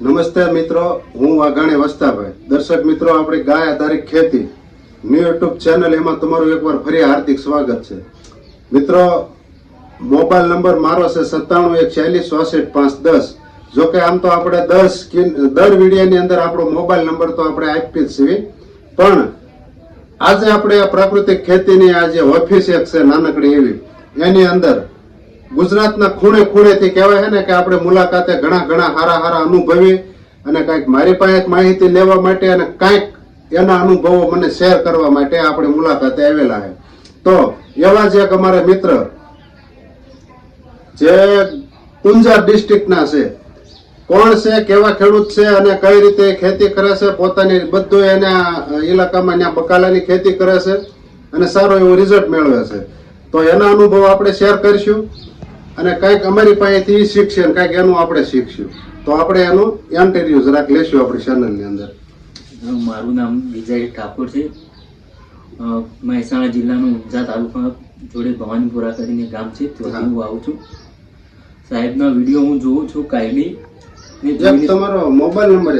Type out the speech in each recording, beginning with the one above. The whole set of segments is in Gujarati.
નમસ્તે મિત્રો, હું વાઘાણી વસ્તાભાઈ. દર્શક મિત્રો, આપણી ગાય આધારિત ખેતી ન્યૂ યુટ્યુબ ચેનલ એમાં તમારું એકવાર ફરી હાર્દિક સ્વાગત છે. મિત્રો, મોબાઈલ નંબર મારો છે સત્તાણું એક ચાલીસ ચોસઠ પાંચ દસ. જો કે આમ તો આપણે દસ દર વિડીયોની અંદર આપણો મોબાઈલ નંબર તો આપણે આપી જ છીએ. પણ આજે આપણે પ્રાકૃતિક ખેતીની આ જે ઓફિસ એક છે નાનકડી એવી, એની અંદર ગુજરાતના ખૂણે ખૂણેથી કહેવાય છે ને કે આપણે મુલાકાતે ઘણા ઘણા હારા હારા અનુભવી અને કાંઈક મારી પાસે માહિતી લેવા માટે અને કાંઈક એના અનુભવો મને શેર કરવા માટે આપણે મુલાકાતે આવેલા છે. તો એવા જ એક અમારા મિત્ર જે કુંજા ડિસ્ટ્રિક્ટના છે. કોણ છે, કેવા ખેડૂત છે અને કઈ રીતે ખેતી કરે છે, પોતાની બધું એના ઇલાકામાં ત્યાં બકાલાની ખેતી કરે છે અને સારો એવો રિઝલ્ટ મેળવે છે. તો એના અનુભવ આપણે શેર કરીશું. અને કંઈક અમારી પાસેથી શીખશે અને કંઈક એનું આપણે શીખશું. તો આપણે એનું ઇન્ટરવ્યુ જરાક લેશું આપણી ચેનલની અંદર. મારું નામ વિજય ઠાકોર છે. મહેસાણા જિલ્લાનું ઊંઝા તાલુકા જોડે ભવાનીપુરા કરીને ગામ છે ત્યાંથી હું. આવું છું. સાહેબના વીડિયો હું જોઉં છું કાયમી તમારો મોબાઈલ નંબર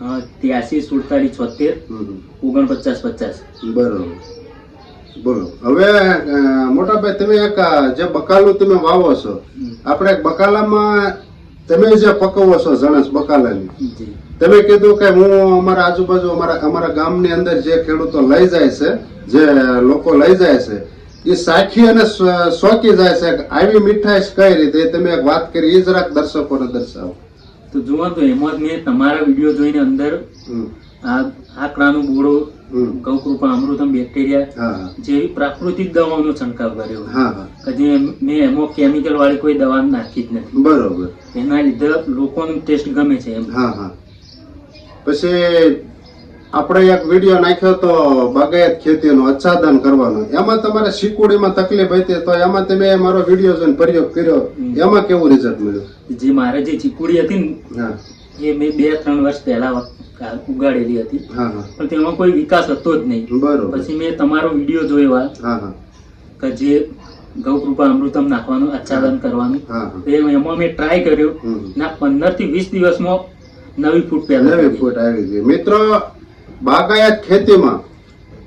હા ત્યાસી સુડતાલીસ છોતેર ઓગણપચાસ પચાસ. બરોબર. બોલો હવે મોટાભાઈ તમે એક જે બકાલું તમે વાવો છો આપણે બકાલામાં તમે જે પકવો છો જણસ બકાલાની તમે કીધું કે હું અમારા આજુબાજુ અમારા અમારા ગામની અંદર જે ખેડૂતો લઈ જાય છે જે લોકો લઈ જાય છે એ સાખી અને શોખી શોકી જાય છે આવી મીઠાઈ કઈ રીતે? એ તમે એક વાત કરી એ જરાક દર્શકોને દર્શાવો. તો જુઓ તો એમાં મેં તમારા વીડિયો જોઈને અંદર આ આકડાનું બોડો ગૌકૃપા અમૃતમ બેક્ટેરિયા જેવી પ્રાકૃતિક દવાનો છંટકાવ કર્યો. હા હા. કે જે મેં એમાં કેમિકલ વાળી કોઈ દવા નાખી જ નથી. બરોબર. એના લીધે લોકોનો ટેસ્ટ ગમે છે એમ. હા હા. પછી આપણે એક વીડિયો નાખ્યો તો બાગાયત ખેતીનું આચ્છાદન કરવાનું. એમાં તમારે શીકુડીમાં તકલીફ હતી તો એમાં તમે મારો વીડિયો જોઈને પ્રયોગ કર્યો. એમાં કેવું રિઝલ્ટ મળ્યું? જે મારે જે ચીકુડી હતી ને હા. એ મેં બે ત્રણ વર્ષ પહેલા ઉગાડેલી હતી. હા હા. પણ તેમાં કોઈ વિકાસ હતો જ નહીં. બરોબર. પછી મેં તમારો વીડિયો જોયો હા હા. કે જે ગૌકૃપા અમૃતમ નાખવાનું આચ્છાદન કરવાનું. એમાં મેં ટ્રાય કર્યો. ના પંદરથી વીસ દિવસમાં નવી ફૂટ નવી ફૂટ આવી ગઈ. મિત્રો બાગાયત ખેતીમાં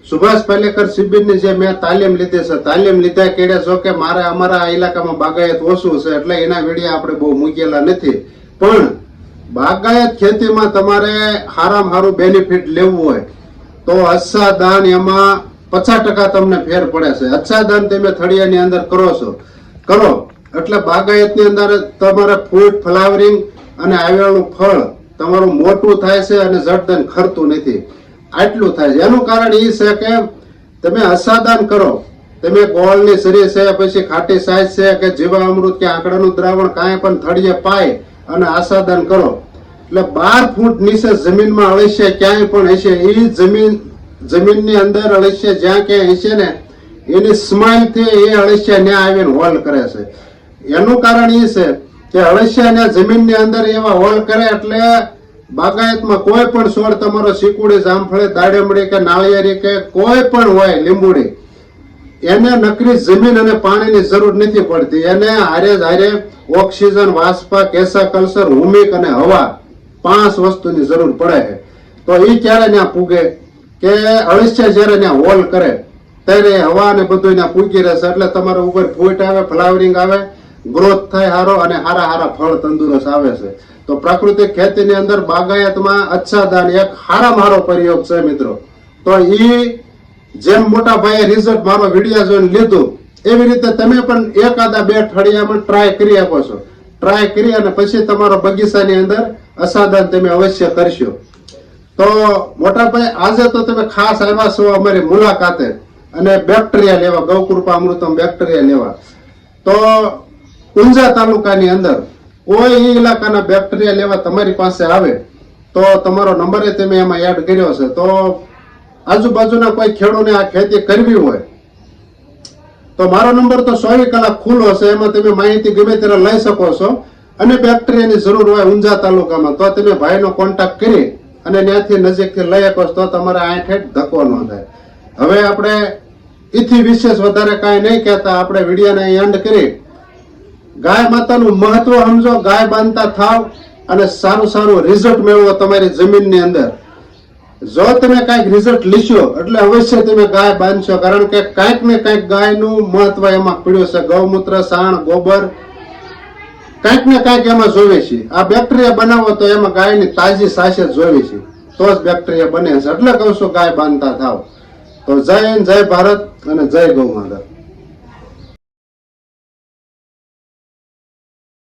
સુભાષ પાલેકર શિબિરની જે મેં તાલીમ લીધી છે તાલીમ લીધા કેડે છો કે મારે અમારા ઇલાકામાં બાગાયત ઓછું છે એટલે એના વીડિયો આપણે બહુ મૂકેલા નથી. પણ બાગાયત ખેતીમાં તમારે હારામાં હારું બેનિફિટ લેવું હોય, તો અચ્છા દાન એમાં પચાસ ટકા તમને ફેર પડે છે. અચ્છા દાન તમે થળિયાની અંદર કરો છો. કરો. એટલે બાગાયતની અંદર તમારે ફ્રૂટ ફ્લાવરિંગ અને આવેલું ફળ તમારું મોટું થાય છે અને જડદન ખરતું નથી. આટલું થાય છે. એનું કારણ એ છે કે તમે અસાદાન કરો. તમે ગોળની શરીર છે, પછી ખાટી સાઈઝ છે કે જીવા અમૃત કે આંકડાનું દ્રાવણ કાંઈ પણ થળીએ પાય અને આસાદન કરો. એટલે બાર ફૂટ નીચે જમીનમાં અળસિયા ક્યાંય પણ હશે, એ જમીન, જમીનની અંદર અળસિયા જ્યાં ક્યાંય હશે ને, એની સ્માઇલથી એ અળસિયા ત્યાં આવીને હોલ કરે છે. એનું કારણ એ છે કે અળસિયાને જમીનની અંદર એવા હોલ કરે એટલે બાગાયતમાં કોઈ પણ છોડ તમારો શીકુડી, જામફળી, દાડમડી કે નાળિયેરી કે કોઈ પણ હોય, લીંબુડી એને નકરી જમીન અને પાણીની જરૂર નથી પડતી. એને હારે હારે ઓક્સિજન વાસ્પા કેસા કલ્સર હુમિક અને હવા પાંચ વસ્તુની જરૂર પડે છે. તો એ ક્યારે ત્યાં પૂગે? કે અળસિયા જ્યારે ત્યાં હોલ કરે, ત્યારે હવા અને બધું ત્યાં પૂગી રહેશે. એટલે તમારા ઉપર ફૂટ આવે, ફ્લાવરિંગ આવે, ગ્રોથ થાય સારો અને હારા હારા ફળ તંદુરસ્ત આવે છે. તો પ્રાકૃતિક ખેતીની અંદર બાગાયતમાં અચ્છાદાન એક હારામાં સારો પ્રયોગ છે મિત્રો. તો ઈ જેમ મોટા ભાઈએ રિઝલ્ટ મારો વીડિયો જોઈને લીધું, એવી રીતે તમે પણ એકાદા બે ઠળિયામાં ટ્રાય કરી આપો છો. ટ્રાય કરી અને પછી તમારો બગીચાની અંદર અસાધાન તમે અવશ્ય કરશો. તો મોટાભાઈ, આજે તો તમે ખાસ આવ્યા છો અમારી મુલાકાતે અને બેક્ટેરિયા લેવા, ગૌકૃપા અમૃતમ બેક્ટેરિયા લેવા. તો ઊંઝા તાલુકાની અંદર કોઈ ઇલાકાના બેક્ટેરિયા લેવા તમારી પાસે આવે, તો તમારો નંબર તમે એમાં એડ કર્યો છે તો આજુબાજુના કોઈ ખેડૂને આ ખેતી કરવી હોય, તો મારો નંબર તો ચોવીસ કલાક ખુલ્લો હશે, એમાં તમે માહિતી ગમે ત્યારે લઈ શકો છો. અને બેક્ટેરિયાની જરૂર હોય ઊંઝા તાલુકામાં, તો તમે ભાઈનો કોન્ટેક્ટ કરી અને ત્યાંથી નજીકથી લઈ શકો તો તમારે આઠ હેઠ ધક્કો ન થાય. હવે આપણે એથી વિશેષ વધારે કાંઈ નહીં કહેતા, આપણે વિડીયોને એન્ડ કરી. ગાય માતાનું મહત્વ સમજો, ગાય બાંધતા થાવ અને સારું સારું રિઝલ્ટ મેળવો તમારી જમીનની અંદર. જો તમે કાંઈક રિઝલ્ટ લીશો એટલે અવશ્ય તમે ગાય બાંધશો, કારણ કે કાંઈક ને કાંઈક ગાયનું મહત્વ એમાં પીડ્યું છે. ગૌમૂત્ર, સાણ, ગોબર, કાંઈક ને કાંઈક એમાં જોવે છે. આ બેક્ટેરિયા બનાવો તો એમાં ગાયની તાજી સાસે જ જોવે છે. તો જ બેક્ટેરિયા બને છે. એટલે કહું છું ગાય બાંધતા થાવ. તો જય હિન્દ, જય ભારત અને જય ગૌ માતા.